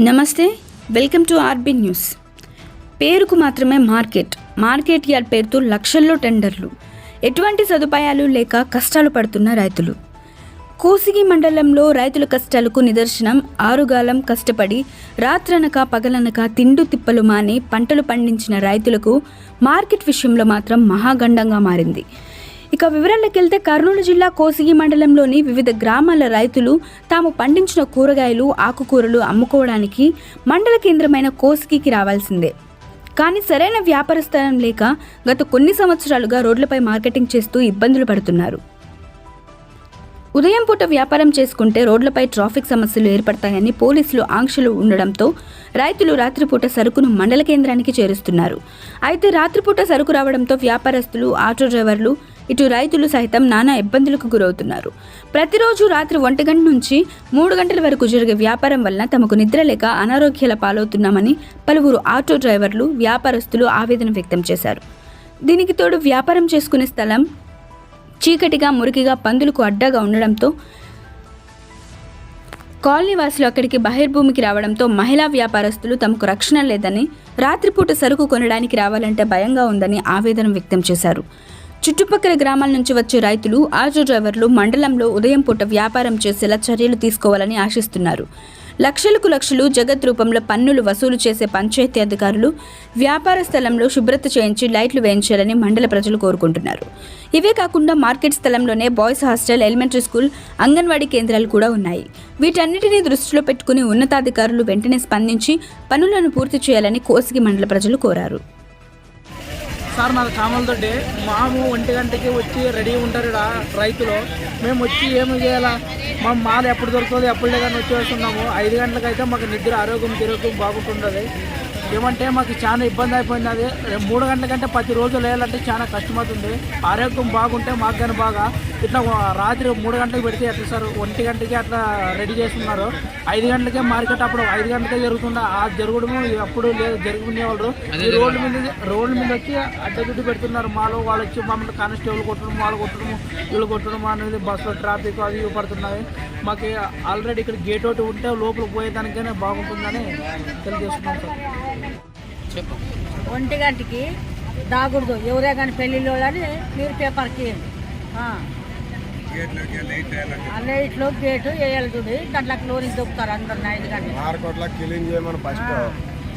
నమస్తే welcome to RB news. పేరుకు మాత్రమే మార్కెట్. మార్కెట్ యార్డ్ పేరుతో లక్షల్లో టెండర్లు. ఎటువంటి సదుపాయాలు లేక కష్టాలు పడుతున్న రైతులు? కోసిగి మండలంలో రైతుల కష్టాలకు నిదర్శనం. ఆరుగాలం కష్టపడి రాత్రనక పగలనక తిండు తిప్పలు మాని పంటలు పండించిన రైతులకు మార్కెట్ విషయంలో మాత్రం మహాగండంగా మారింది. ఇక వివరాల్లోకి వెళ్తే కర్నూలు జిల్లా కోసిగి మండలంలోని వివిధ గ్రామాల రైతులు తాము పండించిన కూరగాయలు ఆకుకూరలు అమ్ముకోవడానికి మండల కేంద్రమైన కోసిగికి రావాల్సిందే. కానీ సరైన వ్యాపార స్థలం లేక గత కొన్ని సంవత్సరాలుగా రోడ్లపై మార్కెటింగ్ చేస్తూ ఇబ్బందులు పడుతున్నారు. ఉదయం పూట వ్యాపారం చేసుకుంటే రోడ్లపై ట్రాఫిక్ సమస్యలు ఏర్పడతాయని పోలీసులు ఆంక్షలు ఉండడంతో రైతులు రాత్రిపూట సరుకును మండల కేంద్రానికి చేరుస్తున్నారు. అయితే రాత్రిపూట సరుకు రావడంతో వ్యాపారస్తులు ఆటో డ్రైవర్లు ఇటు రైతులు సైతం నానా ఇబ్బందులకు గురవుతున్నారు. ప్రతిరోజు రాత్రి ఒంటి గంట నుంచి మూడు గంటల వరకు జరిగే వ్యాపారం వలన తమకు నిద్ర లేక అనారోగ్యాల పాలవుతున్నామని పలువురు ఆటో డ్రైవర్లు వ్యాపారస్తులు ఆవేదన వ్యక్తం చేశారు. దీనికి తోడు వ్యాపారం చేసుకునే స్థలం చీకటిగా మురికిగా పందులకు అడ్డాగా ఉండడంతో కాలనీ వాసులు అక్కడికి బహిర్భూమికి రావడంతో మహిళా వ్యాపారస్తులు తమకు రక్షణ లేదని రాత్రిపూట సరుకు కొనడానికి రావాలంటే భయంగా ఉందని ఆవేదన వ్యక్తం చేశారు. చుట్టుపక్కల గ్రామాల నుంచి వచ్చే రైతులు ఆటో డ్రైవర్లు మండలంలో ఉదయం పూట వ్యాపారం చేసేలా చర్యలు తీసుకోవాలని ఆశిస్తున్నారు. లక్షలకు లక్షలు జగత్ రూపంలో పన్నులు వసూలు చేసే పంచాయతీ అధికారులు వ్యాపార స్థలంలో శుభ్రత చేయించి లైట్లు వేయించాలని మండల ప్రజలు కోరుకుంటున్నారు. ఇవే కాకుండా మార్కెట్ స్థలంలోనే boys hostel elementary school anganwadi కేంద్రాలు కూడా ఉన్నాయి. వీటన్నిటినీ దృష్టిలో పెట్టుకుని ఉన్నతాధికారులు వెంటనే స్పందించి పనులను పూర్తి చేయాలని కోసిగి మండల ప్రజలు కోరారు. సార్ మాది కామలతోటి మాము ఒంటి గంటకి వచ్చి రెడీ ఉంటారు ఇక్కడ రైతులు. మేము వచ్చి ఏమి చేయాలా? మా మాలు ఎప్పుడు దొరుకుతుంది ఎప్పుడు లేదని వచ్చేస్తున్నాము ఐదు గంటలకైతే మాకు నిద్ర ఆరోగ్యం తిరోగ్యం బాగుంటుండదు ఏమంటే మాకు చాలా ఇబ్బంది అయిపోయింది అది. మూడు గంటల కంటే ప్రతి రోజు లేయాలంటే చాలా కష్టమవుతుంది. ఆరోగ్యం బాగుంటే మాకు కానీ బాగా. ఇట్లా రాత్రి మూడు గంటలకు పెడితే ఎట్లా సార్? ఒంటి గంటకి అట్లా రెడీ చేస్తున్నారు ఐదు గంటలకే మార్కెట్ అప్పుడు ఐదు గంటలకే జరుగుతుండే ఆ జరగడము అప్పుడు లేదు జరుగుకునేవాళ్ళు. ఈ రోడ్ల మీద రోడ్ల మీద వచ్చి అడ్డగుడ్డు పెడుతున్నారు. మాలో వాళ్ళు వచ్చి మమ్మల్ని కానిస్టేబుల్ కొట్టడం వాళ్ళు కొట్టడం వీళ్ళు కొట్టడం అనేది బస్సులో ట్రాఫిక్ అది ఇవి పడుతున్నాయి. మాకు ఆల్రెడీ ఇక్కడ గేట్ ఒకటి ఉంటే లోపల పోయేదానికైనా బాగుంటుందని తెలియజేస్తున్నాం సార్. ఒంటి గంటకి దాగుడుదు. ఎవరే కానీ పెళ్ళిళ్ళు అని మీరు పేపర్కి ఆ లైట్లో గేటు వేయాలి చూడు. దాంట్లోకి లోని దొక్కుతారు అందరు ఐదు గంటలు మార్కెట్లో క్లీన్ చేయమని ఫస్ట్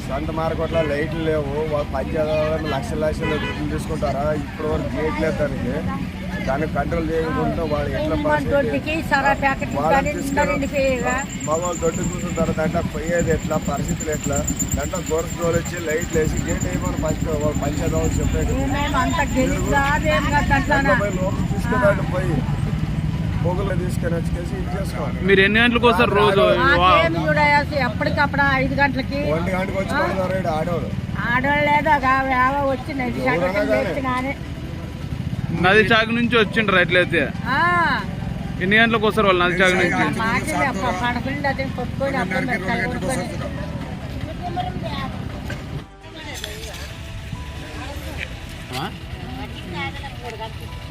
సంత మార్కెట్లో లైట్లు లేవు. వాళ్ళు పంచాయతీ లక్షల లక్షల తీసుకుంటారా? ఇప్పుడు వరకు గేట్ లేదు దానికి. దాన్ని కంట్రోల్ చేయకుండా వాళ్ళు ఎట్లా మగవాళ్ళు దొడ్డు కూర్చుంటారు దాంట్లో పోయేది ఎట్లా పరిస్థితులు ఎట్లా? దాంట్లో గోర్స్ డోర్ వచ్చి లైట్లు వేసి గేట్ వేయమని ఫస్ట్ వాళ్ళు పంచాయతీ వాళ్ళు చెప్పేది. లోపల తీసుకున్నాడు పోయి. పొగలు తీసుకొని వచ్చేసి ఇది చేసుకోవాలి. మీరు ఎన్ని గంటలకు వస్తారు రోజు? మాకేం చూడాల్సి ఎప్పటికప్పుడు ఐదు గంటలకి ఒంటి గంటకు వచ్చి కొడుతున్నారు ఈడ ఆడవాళ్ళు నది చాకు నుంచి వచ్చిండ్రు ఎట్లయితే ఆ. ఎన్ని గంటలకు వస్తారు వాళ్ళు నది చాకు నుంచి? మాటలు అప్ప పడకుండా అదే పట్టుకొని అప్పుడు మెత్తలు కొనుక్కొని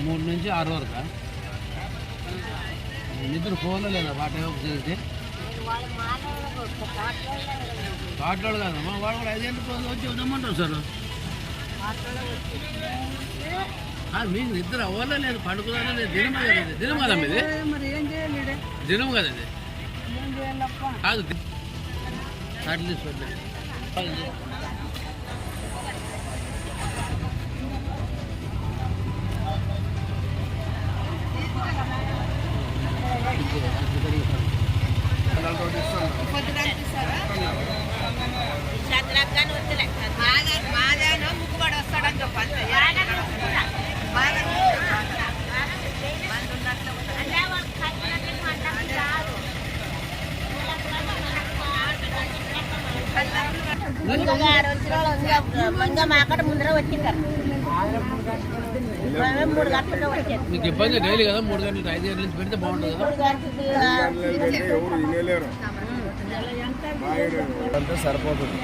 మూడు నుంచి ఆరు వరకు? నిద్ర ఫోన్లో లేదా? వాటి చేస్తే? కాట్లాడు కాదమ్మా వాడు కూడా ఐదు గంటలకు వచ్చి వదమ్మంటారు సార్? మీకు నిద్ర అవ్వాలా లేదు పడుకున్నా లేదు దినం కదా దినం కదా ఇది దినం కదా ఇది. ఏం చేయాలప్పా కాదు కాట్లు మీకు ఇబ్బంది డైలీ కదా? మూడు గంటలు ఐదు గంటల నుంచి పెడితే బాగుంటుంది కదా? సరిపోతుంది.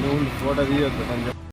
నువ్వు ఫోటో తీయొద్దు